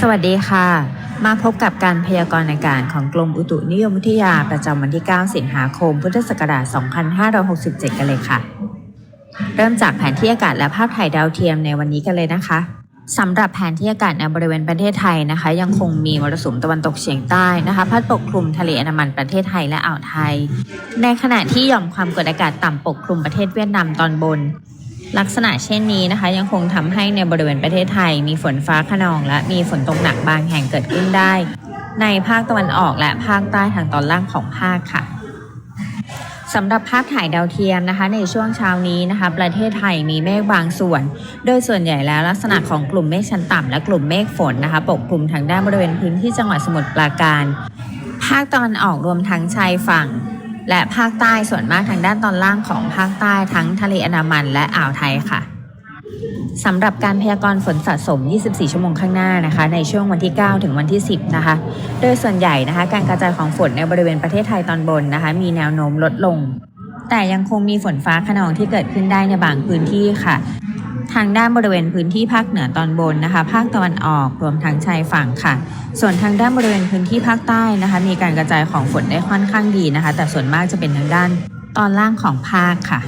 สวัสดีค่ะ มาพบกับการพยากรณ์อากาศของกรมอุตุนิยมวิทยาประจำวันที่ 9 สิงหาคม พุทธศักราช 2567 กันเลยค่ะ เริ่มจากแผนที่อากาศและภาพถ่ายดาวเทียมในวันนี้กันเลยนะคะสำหรับแผนที่อากาศในบริเวณประเทศไทยนะคะ ยังคงมีมรสุมตะวันตกเฉียงใต้นะคะพัดปกคลุมทะเลอันดามันประเทศไทยและอ่าวไทย ในขณะที่หย่อมความกดอากาศต่ำปกคลุมประเทศเวียดนามตอนบน ลักษณะเช่นนี้นะคะ ยังคงทำให้ในบริเวณประเทศไทย มีฝนฟ้าขนอง และมีฝนตกหนักบางแห่งเกิดขึ้นได้ ในภาคตะวันออกและภาคใต้ทางตอนล่างของภาคค่ะสำหรับภาพถ่ายดาวเทียมนะคะ ในช่วงเช้านี้นะคะ ประเทศไทยมีเมฆบางส่วน โดยส่วนใหญ่แล้วลักษณะของกลุ่มเมฆชั้นต่ำและกลุ่มเมฆฝนนะคะ ปกคลุมทางด้านบริเวณพื้นที่จังหวัดสมุทรปราการ ภาคตะวันออกรวมทั้งชายฝั่ง และภาคใต้ส่วนมากทางด้านตอนล่างของภาคใต้ทั้งทะเลอันดามันและอ่าวไทยค่ะสำหรับการพยากรณ์ฝนสะสม 24 ชั่วโมงข้างหน้านะคะ ในช่วงวันที่ 9 ถึงวันที่ 10 นะคะ โดยส่วนใหญ่นะคะ การกระจายของฝนในบริเวณประเทศไทยตอนบนนะคะ มีแนวโน้มลดลง แต่ยังคงมีฝนฟ้าขนองที่เกิดขึ้นได้ในบางพื้นที่ค่ะ ทางด้านบริเวณพื้นที่ภาคเหนือตอนบนนะคะ ภาคตะวันออกรวมทั้งชายฝั่งค่ะ ส่วนทางด้านบริเวณพื้นที่ภาคใต้นะคะ มีการกระจายของฝนได้ค่อนข้างดีนะคะ แต่ส่วนมากจะเป็นทางด้านตอนล่างของภาคค่ะ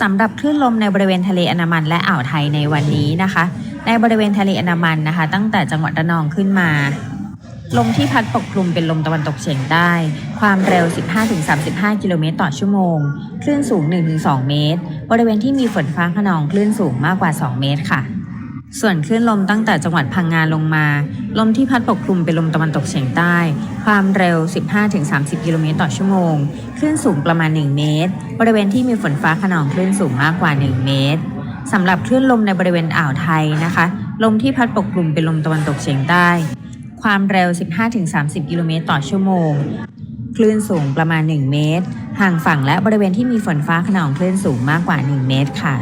สำหรับคลื่นลมในบริเวณทะเลอันดามันและอ่าวไทยในวันนี้นะคะ ในบริเวณทะเลอันดามันนะคะ ตั้งแต่จังหวัดระนองขึ้นมา ลมที่พัดปกคลุมเป็นลมตะวันตกเฉียงใต้ ความเร็ว 15-35 กิโลเมตรต่อชั่วโมง คลื่นสูง 1-2 เมตร บริเวณที่มีฝนฟ้าขนองคลื่นสูงมากกว่า 2 เมตรค่ะ ส่วนคลื่นลมตั้งแต่จังหวัดพังงาลงมา ลมที่พัดปกคลุมเป็นลมตะวันตกเฉียงใต้ ความเร็ว 15-30 กิโลเมตรต่อชั่วโมง คลื่นสูงประมาณ 1 เมตร บริเวณที่มีฝนฟ้าขนองคลื่นสูงมากกว่า 1 เมตรสำหรับคลื่นลมในบริเวณอ่าวไทยนะคะ ลมที่พัดปกคลุมเป็นลมตะวันตกเฉียงใต้ ความเร็ว 15-30 กิโลเมตรต่อชั่วโมง คลื่นสูงประมาณ 1 เมตร ห่างฝั่งและบริเวณที่มีฝนฟ้าขนองคลื่นสูงมากกว่า 1 เมตรค่ะ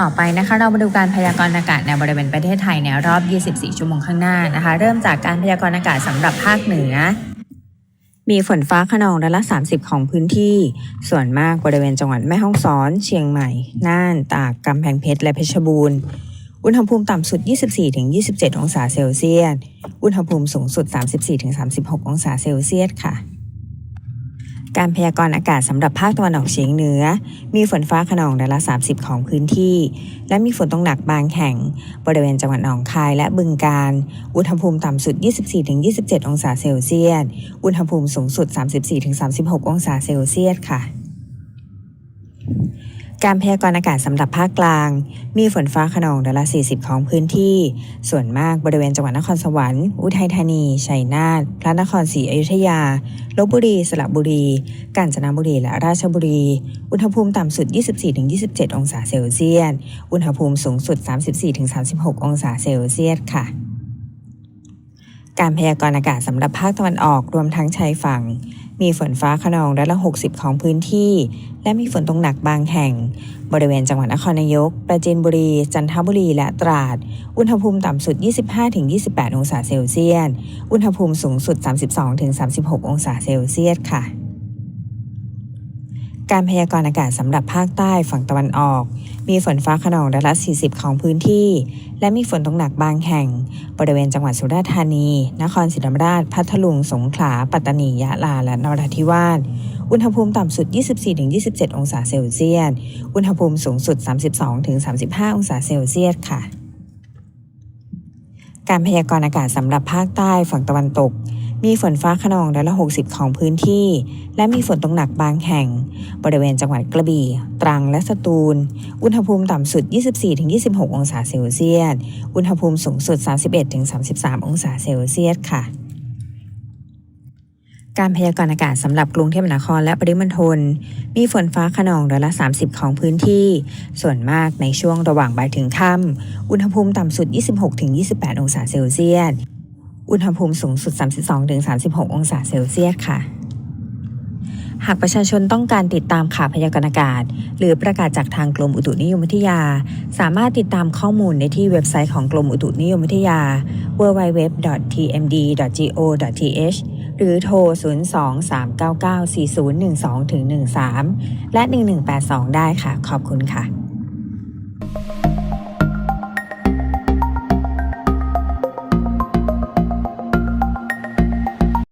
ต่อไปนะคะเรามาดูการพยากรณ์อากาศในบริเวณประเทศไทยในรอบ 24 ชั่วโมงข้างหน้านะคะ เริ่มจากการพยากรณ์อากาศสำหรับภาคเหนือ มีฝนฟ้าขนองร้อยละ 30 ของพื้นที่ ส่วนมากบริเวณจังหวัดแม่ฮ่องสอน เชียงใหม่ น่าน ตาก กำแพงเพชร และเพชรบูรณ์ อุณหภูมิต่ำสุด 24-27 องศาเซลเซียส อุณหภูมิสูงสุด 34-36 องศาเซลเซียสค่ะ การพยากรณ์อากาศสำหรับภาคตะวันออกเฉียงเหนือ มีฝนฟ้าขนองร้อยละ 30 ของพื้นที่ และมีฝนตกหนักบางแห่ง บริเวณจังหวัดหนองคายและบึงกาฬอุณหภูมิต่ำสุด 24-27 องศาเซลเซียส อุณหภูมิสูงสุด 34-36 องศาเซลเซียสค่ะ การพยากรณ์อากาศสำหรับภาคกลาง มีฝนฟ้าขนองร้อยละ 40 ของพื้นที่ ส่วนมากบริเวณจังหวัดนครสวรรค์ อุทัยธานี ชัยนาท พระนครศรีอยุธยา ลบบุรี สระบุรี กาญจนบุรี และราชบุรี อุณหภูมิต่ำสุด 24-27 องศาเซลเซียส อุณหภูมิสูงสุด 34-36 องศาเซลเซียสค่ะ การพยากรณ์อากาศสำหรับภาคตะวันออกรวมทั้งชายฝั่ง มีฝนฟ้าขนองร้อยละ 60 ของพื้นที่ และมีฝนตกหนักบางแห่ง บริเวณจังหวัดนครนายก ปราจีนบุรี จันทบุรีและตราด อุณหภูมิต่ำสุด 25-28 องศาเซลเซียส อุณหภูมิสูงสุด 32-36 องศาเซลเซียสค่ะ การพยากรณ์อากาศสำหรับภาคใต้ฝั่งตะวันออก มีฝนฟ้าขนองร้อยละ 40 ของพื้นที่ และมีฝนตกหนักบางแห่ง บริเวณจังหวัดสุราษฎร์ธานี นครศรีธรรมราช พัทลุง สงขลา ปัตตานี ยะลา และนราธิวาส อุณหภูมิต่ำสุด 24-27 องศาเซลเซียส อุณหภูมิสูงสุด 32-35 องศาเซลเซียสค่ะ การพยากรณ์อากาศสำหรับภาคใต้ฝั่งตะวันตก มีฝนฟ้าขนองร้อยละ60 ของพื้นที่ และมีฝนตกหนักบางแห่ง บริเวณจังหวัดกระบี่ ตรังและสตูล อุณหภูมิต่ำสุด 24-26 องศาเซลเซียส อุณหภูมิสูงสุด 31-33 องศาเซลเซียสค่ะการพยากรณ์อากาศสำหรับกรุงเทพมหานครและปริมณฑลมีฝนฟ้าขนองร้อยละ 30 ของพื้นที่ ส่วนมากในช่วงระหว่างบ่ายถึงค่ำอุณหภูมิต่ำสุด 26-28 องศาเซลเซียส อุณหภูมิสูงสุด 32-36 องศาเซลเซียสค่ะ หากประชาชนต้องการติดตามข่าวพยากรณ์อากาศ หรือประกาศจากทางกรมอุตุนิยมวิทยา สามารถติดตามข้อมูลได้ที่เว็บไซต์ของกรมอุตุนิยมวิทยา www.tmd.go.th หรือโทร 023994012-13 และ 1182 ได้ค่ะ ขอบคุณค่ะ